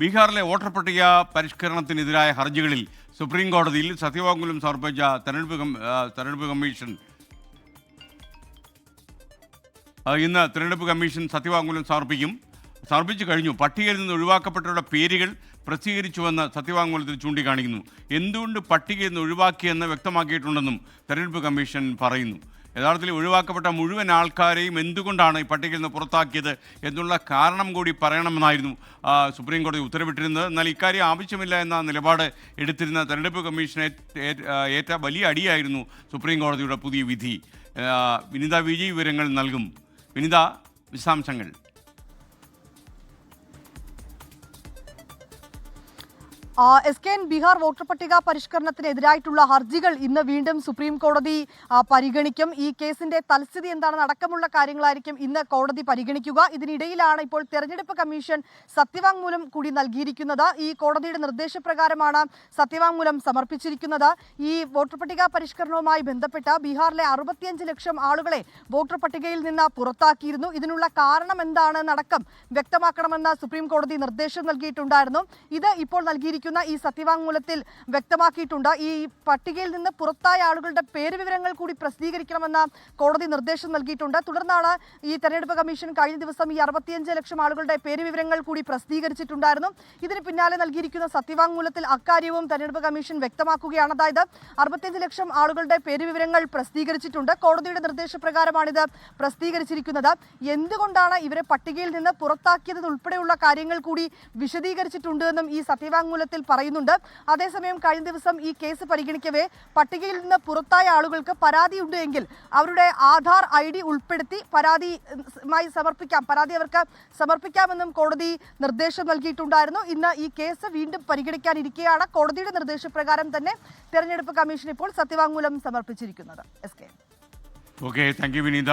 ബീഹാറിലെ വോട്ടർ പട്ടിക പരിഷ്കരണത്തിനെതിരായ ഹർജികളിൽ സുപ്രീം കോടതിയിൽ സത്യവാങ്മൂലം സമർപ്പിച്ച തെരഞ്ഞെടുപ്പ് തെരഞ്ഞെടുപ്പ് കമ്മീഷൻ ഇന്ന് തെരഞ്ഞെടുപ്പ് കമ്മീഷൻ സത്യവാങ്മൂലം സമർപ്പിക്കും. സമർപ്പിച്ചു കഴിഞ്ഞു. പട്ടികയിൽ നിന്ന് ഒഴിവാക്കപ്പെട്ടവരുടെ പേരുകൾ പ്രസിദ്ധീകരിച്ചുവെന്ന് സത്യവാങ്മൂലത്തിൽ ചൂണ്ടിക്കാണിക്കുന്നു. എന്തുകൊണ്ട് പട്ടികയിൽ നിന്ന് ഒഴിവാക്കിയെന്ന് വ്യക്തമാക്കിയിട്ടുണ്ടെന്നും തെരഞ്ഞെടുപ്പ് കമ്മീഷൻ പറയുന്നു. യഥാർത്ഥത്തിൽ ഒഴിവാക്കപ്പെട്ട മുഴുവൻ ആൾക്കാരെയും എന്തുകൊണ്ടാണ് ഈ പട്ടികയിൽ നിന്ന് പുറത്താക്കിയത് എന്നുള്ള കാരണം കൂടി പറയണമെന്നായിരുന്നു സുപ്രീം കോടതി ഉത്തരവിട്ടിരുന്നത്. എന്നാൽ ഇക്കാര്യം ആവശ്യമില്ല എന്ന നിലപാട് എടുത്തിരുന്ന തെരഞ്ഞെടുപ്പ് കമ്മീഷനെ ഏറ്റ്- വലിയ അടിയായിരുന്നു സുപ്രീം കോടതിയുടെ പുതിയ വിധി. വിനിത വിജയ് വിവരങ്ങൾ നൽകും. വിനിത വിശദാംശങ്ങൾ. S K N Bihar voter പട്ടിക പരിഷ്കരണത്തിനെതിരായിട്ടുള്ള ഹർജികൾ ഇന്ന് വീണ്ടും സുപ്രീം കോടതി പരിഗണിക്കും. ഈ കേസിന്റെ തൽസ്ഥിതി എന്താണെന്ന് അടക്കമുള്ള കാര്യങ്ങളായിരിക്കും ഇന്ന് കോടതി പരിഗണിക്കുക. ഇതിനിടയിലാണ് ഇപ്പോൾ തെരഞ്ഞെടുപ്പ് കമ്മീഷൻ സത്യവാങ്മൂലം കൂടി നൽകിയിരിക്കുന്നത്. ഈ കോടതിയുടെ നിർദ്ദേശപ്രകാരമാണ് സത്യവാങ്മൂലം സമർപ്പിച്ചിരിക്കുന്നത്. ഈ വോട്ടർ പട്ടിക പരിഷ്കരണവുമായി ബന്ധപ്പെട്ട് ബീഹാറിലെ അറുപത്തിയഞ്ച് ലക്ഷം ആളുകളെ വോട്ടർ പട്ടികയിൽ നിന്ന് പുറത്താക്കിയിരുന്നു. ഇതിനുള്ള കാരണം എന്താണെന്നടക്കം വ്യക്തമാക്കണമെന്ന് സുപ്രീം കോടതി നിർദ്ദേശം നൽകിയിട്ടുണ്ടായിരുന്നു. ഇത് ഇപ്പോൾ നൽകിയിരിക്കുന്ന ഈ സത്യവാങ്മൂലത്തിൽ വ്യക്തമാക്കിയിട്ടുണ്ട്. ഈ പട്ടികയിൽ നിന്ന് പുറത്തായ ആളുകളുടെ പേര് വിവരങ്ങൾ കൂടി പ്രസിദ്ധീകരിക്കണമെന്ന കോടതി നിർദ്ദേശം നൽകിയിട്ടുണ്ട്. തുടർന്നാണ് ഈ തെരഞ്ഞെടുപ്പ് കമ്മീഷൻ കഴിഞ്ഞ ദിവസം ഈ അറുപത്തിയഞ്ച് ലക്ഷം ആളുകളുടെ പേര് വിവരങ്ങൾ കൂടി പ്രസിദ്ധീകരിച്ചിട്ടുണ്ടായിരുന്നു. ഇതിന് പിന്നാലെ നൽകിയിരിക്കുന്ന സത്യവാങ്മൂലത്തിൽ അക്കാര്യവും തെരഞ്ഞെടുപ്പ് കമ്മീഷൻ വ്യക്തമാക്കുകയാണ്. അതായത് അറുപത്തിയഞ്ച് ലക്ഷം ആളുകളുടെ പേര് വിവരങ്ങൾ പ്രസിദ്ധീകരിച്ചിട്ടുണ്ട്. കോടതിയുടെ നിർദ്ദേശപ്രകാരമാണിത് പ്രസിദ്ധീകരിച്ചിരിക്കുന്നത്. എന്തുകൊണ്ടാണ് ഇവരെ പട്ടികയിൽ നിന്ന് പുറത്താക്കിയത് ഉൾപ്പെടെയുള്ള കാര്യങ്ങൾ കൂടി വിശദീകരിച്ചിട്ടുണ്ട് എന്നും ഈ സത്യവാങ്മൂലത്തിൽ പറയുന്നുണ്ട്. അതേസമയം കഴിഞ്ഞ ദിവസം ഈ കേസ് പരിഗണിക്കവേ പട്ടികയിൽ നിന്ന് പുറത്തായ ആളുകൾക്ക് പരാതിയുണ്ട് എങ്കിൽ അവരുടെ ആധാർ ഐ ഡി ഉൾപ്പെടുത്തി പരാതി മായി സമർപ്പിക്കാം. പരാതി അവർക്ക് സമർപ്പിക്കാമെന്നും കോടതി നിർദ്ദേശം നൽകിയിട്ടുണ്ടായിരുന്നു. ഇന്ന് ഈ കേസ് വീണ്ടും പരിഗണിക്കാനിരിക്കെയാണ് കോടതിയുടെ നിർദ്ദേശപ്രകാരം തന്നെ തെരഞ്ഞെടുപ്പ് കമ്മീഷൻ ഇപ്പോൾ സത്യവാങ്മൂലം സമർപ്പിച്ചിരിക്കുന്നത്. S K. Okay thank you Vineetha